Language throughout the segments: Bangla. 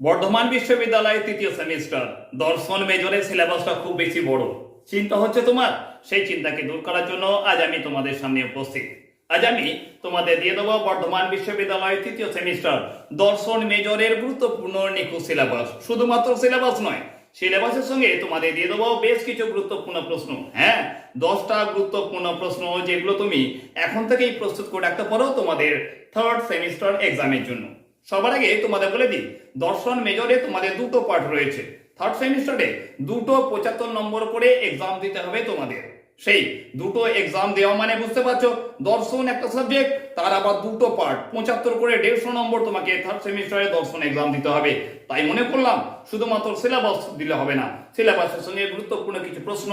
বর্ধমান বিশ্ববিদ্যালয়ের তৃতীয় সেমিস্টার, দর্শন মেজরের সিলেবাসটা খুব বেশি বড়। চিন্তা হচ্ছে তোমার? সেই চিন্তাকে দূর করার জন্য আজ আমি তোমাদের সামনে উপস্থিত। আজ আমি তোমাদের দিয়ে দেবো বর্ধমান বিশ্ববিদ্যালয়ের তৃতীয় সেমিস্টার, দর্শন মেজরের গুরুত্বপূর্ণ নিখুঁত সিলেবাস। শুধুমাত্র সিলেবাস নয়, সিলেবাসের সঙ্গে তোমাদের দিয়ে দেবো বেশ কিছু গুরুত্বপূর্ণ প্রশ্ন। হ্যাঁ দশটা গুরুত্বপূর্ণ প্রশ্ন যেগুলো তুমি এখন থেকেই প্রস্তুত করে রাখতে পারো তোমাদের থার্ড সেমিস্টার এক্সামের জন্য। সবার আগে তোমাদের বলে দিই, দর্শন মেজরে তোমাদের দুটো পার্ট রয়েছে। থার্ড সেমিস্টারে দুটো পঁচাত্তর নম্বর করে এক্সাম দিতে হবে তোমাদের। সেই দুটো এক্সাম দেওয়া মানে বুঝতে পারছ, দর্শন একটা সাবজেক্ট তার আবার দুটো পার্ট পঁচাত্তর করে দেড়শো নম্বর তোমাকে থার্ড সেমিস্টারে দর্শন এক্সাম দিতে হবে। তাই মনে করলাম, শুধুমাত্র সিলেবাস দিলে হবে না। সিলেবাসের সঙ্গে গুরুত্বপূর্ণ কিছু প্রশ্ন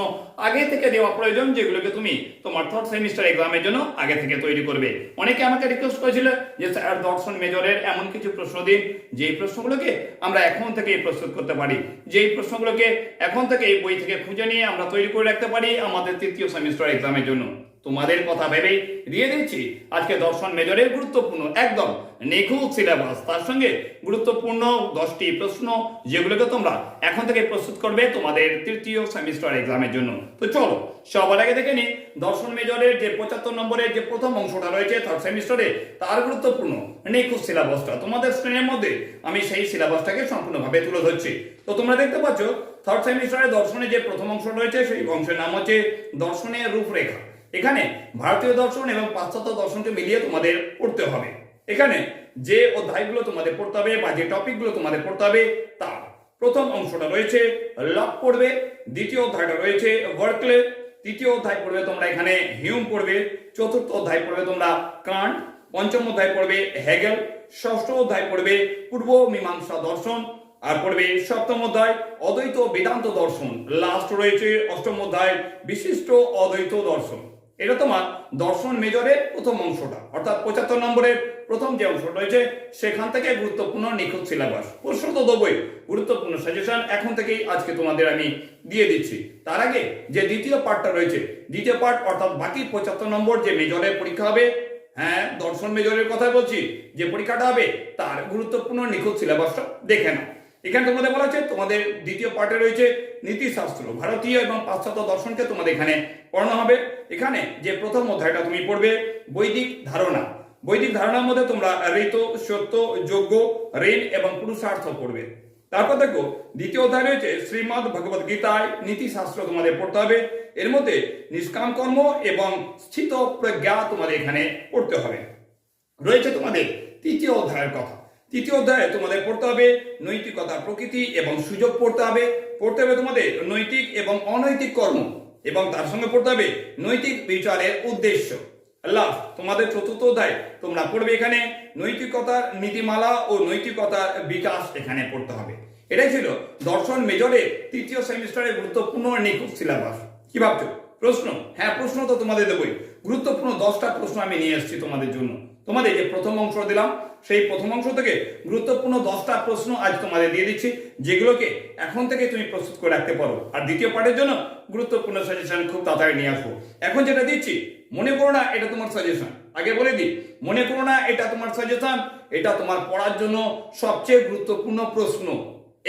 আগে থেকে দেওয়া প্রয়োজন, যেগুলোকে তুমি তোমার থার্ড সেমিস্টার এক্সামের জন্য আগে থেকে তৈরি করবে। অনেকে আমাকে রিকোয়েস্ট করেছিল যে, স্যার, দর্শন মেজরের এমন কিছু প্রশ্ন দিন, যেই প্রশ্নগুলোকে আমরা এখন থেকে প্রস্তুত করতে পারি। যেই প্রশ্নগুলোকে এখন থেকে এই বই থেকে খুঁজে নিয়ে আমরা তৈরি করে রাখতে পারি আমাদের তৃতীয় সেমিস্টার এক্সামের জন্য। তোমাদের কথা ভেবেই দিয়ে দিচ্ছি আজকে দর্শন মেজরের গুরুত্বপূর্ণ, একদম নিখুঁত সিলেবাস তার সঙ্গে গুরুত্বপূর্ণ দশটি প্রশ্ন, যেগুলোকে তোমরা এখন থেকে প্রস্তুত করবে তোমাদের তৃতীয় সেমিস্টার এক্সামের জন্য। তো চলো, সবার আগে দেখে নি, দর্শন মেজরের যে পঁচাত্তর নম্বরের যে প্রথম অংশটা রয়েছে থার্ড সেমিস্টারে তার গুরুত্বপূর্ণ, নিখুঁত সিলেবাসটা তোমাদের স্ক্রিনের মধ্যে আমি সেই সিলেবাসটাকে সম্পূর্ণভাবে তুলে ধরছি। তো তোমরা দেখতে পাচ্ছ থার্ড সেমিস্টারে দর্শনে যে প্রথম অংশ রয়েছে, সেই অংশের নাম হচ্ছে দর্শনের রূপরেখা। এখানে ভারতীয় দর্শন এবং পাশ্চাত্য দর্শনকে মিলিয়ে তোমাদের পড়তে হবে। এখানে যে অধ্যায়গুলো তোমাদের পড়তে হবে বা যে টপিকগুলো তোমাদের পড়তে হবে তা প্রথম অংশটা রয়েছে, লক পড়বে, দ্বিতীয় অধ্যায়টা রয়েছে ওয়ার্কলে তৃতীয় অধ্যায় পড়বে তোমরা এখানে, হিউম পড়বে, চতুর্থ অধ্যায় পড়বে তোমরা, কান্ট, পঞ্চম অধ্যায় পড়বে, হেগেল, ষষ্ঠ অধ্যায় পড়বে, পূর্ব মীমাংসা দর্শন, আর পড়বে সপ্তম অধ্যায়, অদ্বৈত বেদান্ত দর্শন। লাস্ট রয়েছে অষ্টম অধ্যায়, বিশিষ্ট অদ্বৈত দর্শন। এটা তোমার দর্শন মেজরের প্রথম অংশটা, অর্থাৎ পঁচাত্তর নম্বরের প্রথম যে অংশটা রয়েছে, সেখান থেকে গুরুত্বপূর্ণ নিখুঁত সিলেবাস প্রশ্ন তো দেবই গুরুত্বপূর্ণ সাজেশন এখন থেকেই আজকে তোমাদের আমি দিয়ে দিচ্ছি। তার আগে যে দ্বিতীয় পার্টটা রয়েছে, দ্বিতীয় পার্ট অর্থাৎ বাকি পঁচাত্তর নম্বর যে মেজরের পরীক্ষা হবে হ্যাঁ দর্শন মেজরের কথা বলছি, যে পরীক্ষাটা হবে, তার গুরুত্বপূর্ণ নিখুঁত সিলেবাসটা দেখে নাও। এখানে তোমাদের বলা হচ্ছে, তোমাদের দ্বিতীয় পার্টে রয়েছে নীতিশাস্ত্র, ভারতীয় এবং পাশ্চাত্য দর্শনকে তোমাদের এখানে পড়ানো হবে। এখানে যে প্রথম অধ্যায়টা তুমি পড়বে, বৈদিক ধারণা। বৈদিক ধারণার মধ্যে তোমরা ঋত, সত্য যোগ্য ঋণ এবং পুরুষার্থ পড়বে। তারপর দেখো, দ্বিতীয় অধ্যায় রয়েছে শ্রীমদ ভগবত গীতায় নীতিশাস্ত্র তোমাদের পড়তে হবে। এর মধ্যে নিষ্কাম কর্ম এবং স্থিত প্রজ্ঞা তোমাদের এখানে পড়তে হবে। রয়েছে তোমাদের তৃতীয় অধ্যায়ের কথা। তৃতীয় অধ্যায়ে তোমাদের পড়তে হবে নৈতিকতা প্রকৃতি এবং সুযোগ পড়তে হবে। পড়তে হবে তোমাদের নৈতিক এবং অনৈতিক কর্ম এবং তার সঙ্গে পড়তে হবে নৈতিক বিচারের উদ্দেশ্য। লাস্ট তোমাদের চতুর্থ অধ্যায় তোমরা পড়বে এখানে। নৈতিকতার নীতিমালা ও নৈতিকতার বিকাশ এখানে পড়তে হবে। এটাই ছিল দর্শন মেজরের তৃতীয় সেমিস্টারের গুরুত্বপূর্ণ নিখুঁত সিলেবাস। কি ভাবছ? প্রশ্ন? হ্যাঁ প্রশ্ন তো তোমাদের দেবই। গুরুত্বপূর্ণ দশটা প্রশ্ন আমি নিয়ে এসেছি তোমাদের জন্য। তোমাদের যে প্রথম অংশ দিলাম। সেই প্রথম অংশ থেকে গুরুত্বপূর্ণ দশটা প্রশ্ন আজ তোমাদের দিয়ে দিচ্ছি, যেগুলোকে এখন থেকে তুমি প্রস্তুত করে রাখতে পারো। আর দ্বিতীয় পার্টের জন্য গুরুত্বপূর্ণ সাজেশন খুব তাড়াতাড়ি নিয়ে আসব। এখন যেটা দিচ্ছি, মনে করো না এটা তোমার সাজেশন আগে বলে দিই, মনে করো না এটা তোমার সাজেশন এটা তোমার পড়ার জন্য সবচেয়ে গুরুত্বপূর্ণ প্রশ্ন।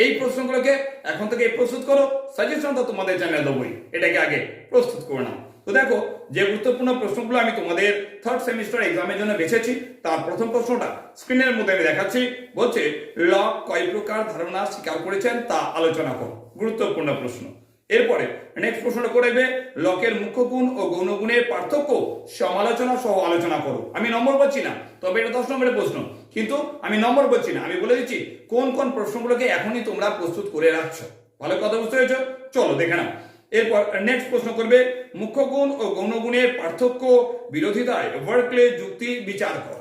এই প্রশ্নগুলোকে এখন থেকে প্রস্তুত করো সাজেশন তো তোমাদের চ্যানেল দেবোই। এটাকে আগে প্রস্তুত করে নাও। তো দেখো, যে গুরুত্বপূর্ণ প্রশ্নগুলো আমি তোমাদের থার্ড সেমিস্টার এক্সামের জন্য বেছেছি, তার প্রথম প্রশ্নটা স্ক্রিনের মধ্যে আমি দেখাচ্ছি, বলছে লক কয় প্রকার ধারণা স্বীকার করেছেন তা আলোচনা করো, গুরুত্বপূর্ণ প্রশ্ন। এরপরে নেক্সট প্রশ্নটা করবে লকের মুখ্য গুণ ও গৌণগুণের পার্থক্য সমালোচনা সহ আলোচনা করো। আমি নম্বর বলছি না, তবে এটা দশ নম্বরের প্রশ্ন, কিন্তু আমি নম্বর বলছি না, আমি বলে দিচ্ছি, কোন কোন প্রশ্নগুলোকে এখনই তোমরা প্রস্তুত করে রাখছো। ভালো কথা বুঝতে পেরেছ? চলো, দেখে নাও। এরপর নেক্সট প্রশ্ন করবে, মুখ্য গুণ ও গৌণগুণের পার্থক্য বিরোধিতায় ওয়ার্কলে যুক্তি বিচার কর।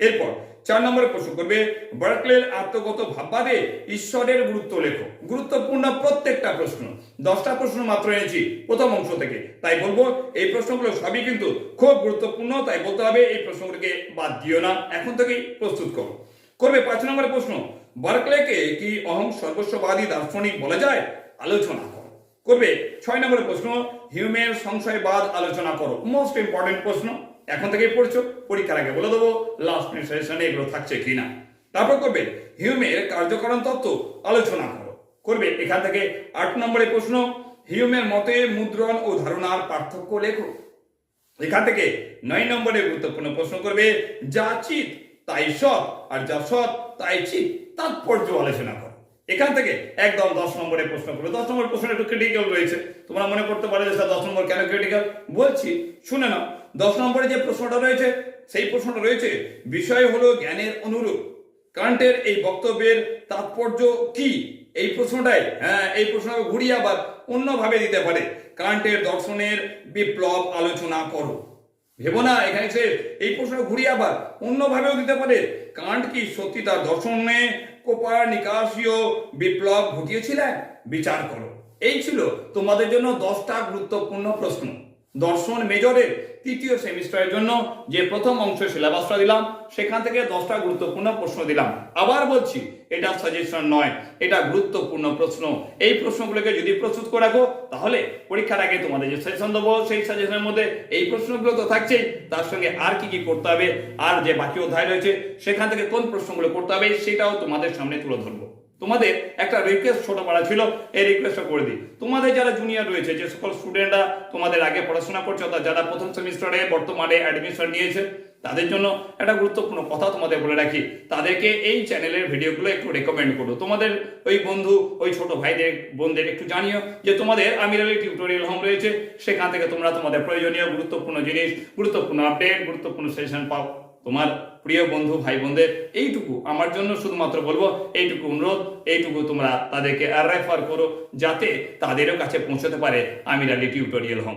এরপর চার নম্বরে প্রশ্ন করবে বার্কলের আত্মগত ভাববাদে ঈশ্বরের গুরুত্ব লেখো। গুরুত্বপূর্ণ প্রত্যেকটা প্রশ্ন। দশটা প্রশ্ন মাত্র এনেছি প্রথম অংশ থেকে। তাই বলব, এই প্রশ্নগুলো সবই কিন্তু খুব গুরুত্বপূর্ণ, তাই বলতে হবে এই প্রশ্নগুলোকে বাদ দিও না। এখন থেকেই প্রস্তুত করো। করবে পাঁচ নম্বরের প্রশ্ন বার্কলেকে কি অহং সর্বস্ববাদী দার্শনিক বলা যায়? আলোচনা করবে ছয় নম্বরের প্রশ্ন হিউমের সংশয়বাদ আলোচনা করো। মোস্ট ইম্পর্টেন্ট প্রশ্ন, এখন থেকে পড়ছো, পরীক্ষার আগে বলে দেবো লাস্ট মিনিট এগুলো থাকছে কিনা। তারপর করবে হিউমের কার্যকরণ তত্ত্ব আলোচনা করো। করবে, এখান থেকে আট নম্বরের প্রশ্ন হিউমের মতে মুদ্রণ ও ধারণার পার্থক্য লেখো। এখান থেকে নয় নম্বরে গুরুত্বপূর্ণ প্রশ্ন করবে, যা চিত তাই সৎ, আর যা সৎ, তাই চিত তাৎপর্য আলোচনা করো। এখান থেকে একদম দশ নম্বরে প্রশ্ন করবে। দশ নম্বর প্রশ্ন একটু ক্রিটিক্যাল রয়েছে। তোমরা মনে করতে পারো যে স্যার দশ নম্বর কেন ক্রিটিক্যাল বলছি, শুনে নাও। দশ নম্বরে যে প্রশ্নটা রয়েছে, সেই প্রশ্নটা রয়েছে, বিষয় হলো জ্ঞানের অনুরূপ। কান্টের এই বক্তব্যের তাৎপর্য কি? এই প্রশ্নটাই হ্যাঁ এই প্রশ্নটাকে ঘুরিয়ে আবার অন্যভাবে দিতে পারে। কান্টের দর্শনের বিপ্লব আলোচনা করো। ভেবো না, এখানে সে এই প্রশ্ন ঘুরিয়ে আবার অন্যভাবেও দিতে পারে। কান্ট কি সত্যি তার দর্শনে কোপার নিকাশীয় বিপ্লব ঘটিয়েছিলেন? বিচার করো। এই ছিল তোমাদের জন্য দশটা গুরুত্বপূর্ণ প্রশ্ন। দর্শন মেজরের তৃতীয় সেমিস্টারের জন্য যে প্রথম অংশ সিলেবাসটা দিলাম, সেখান থেকে দশটা গুরুত্বপূর্ণ প্রশ্ন দিলাম। আবার বলছি, এটা সাজেশন নয়, এটা গুরুত্বপূর্ণ প্রশ্ন। এই প্রশ্নগুলোকে যদি প্রস্তুত করে রাখো, তাহলে পরীক্ষার আগে তোমাদের যে সেশন দেবো, সেই সাজেশনের মধ্যে এই প্রশ্নগুলো তো থাকছেই। তার সঙ্গে আর কি কি করতে হবে, আর যে বাকি অধ্যায় রয়েছে, সেখান থেকে কোন প্রশ্নগুলো করতে হবে, সেটাও তোমাদের সামনে তুলে ধরবো। তোমাদের একটা রিকোয়েস্ট ছোট পাড়া ছিল, এই রিকোয়েস্টটা করে দিই। তোমাদের যারা জুনিয়র রয়েছে, যে সকল স্টুডেন্টরা তোমাদের আগে পড়াশোনা করছে, অর্থাৎ যারা প্রথম সেমিস্টারে বর্তমানে অ্যাডমিশন নিয়েছে, তাদের জন্য একটা গুরুত্বপূর্ণ কথা তোমাদের বলে রাখি। তাদেরকে এই চ্যানেলের ভিডিওগুলো একটু রেকমেন্ড করো। তোমাদের ওই বন্ধু, ওই ছোট ভাইদের, বোনদের একটু জানিও যে তোমাদের আমিরালি টিউটোরিয়াল হোম রয়েছে, সেখান থেকে তোমরা তোমাদের প্রয়োজনীয় গুরুত্বপূর্ণ জিনিস, গুরুত্বপূর্ণ আপডেট গুরুত্বপূর্ণ সেশন পাও। তোমার প্রিয় বন্ধু ভাই বোনদের এইটুকু আমার জন্য শুধুমাত্র বলব, এইটুকু অনুরোধ, এইটুকু তোমরা তাদেরকে রেফার করো, যাতে তাদেরও কাছে পৌঁছতে পারে, আমি আলী টিউটোরিয়াল হোম।